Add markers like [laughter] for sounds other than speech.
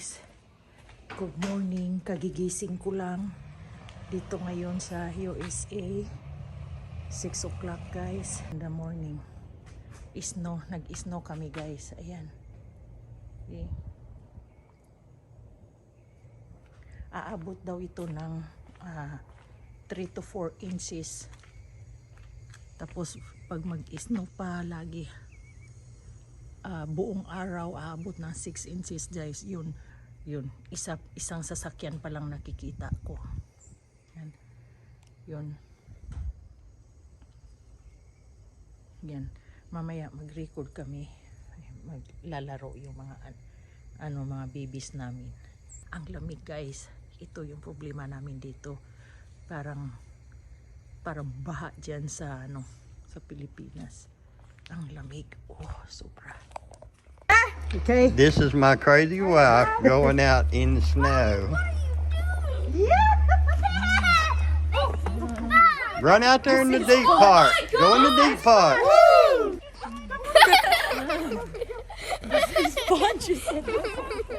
guys. Good morning. Kagigising ko lang. Dito ngayon sa USA. 6 o'clock guys. In the morning. Isno. Nag-isno kami guys. Ayan. Okay. Aabot daw ito ng ah, 3 to 4 inches. Tapos pag mag-isno pa lagi ah, buong araw aabot ng 6 inches guys. Yun yun. Isa isang sasakyan pa lang nakikita ko. Yan. Yun. Yan. Mamaya mag-record kami. Maglalaro yung mga an- ano mga babies namin. Ang lamig guys. Ito yung problema namin dito. Parang parang baha dyan sa ano sa Pilipinas ang lamig oh sobra okay. This is my crazy wife going out in the snow. [laughs] Run out there in the deep part. Go in the deep part. sponge [laughs]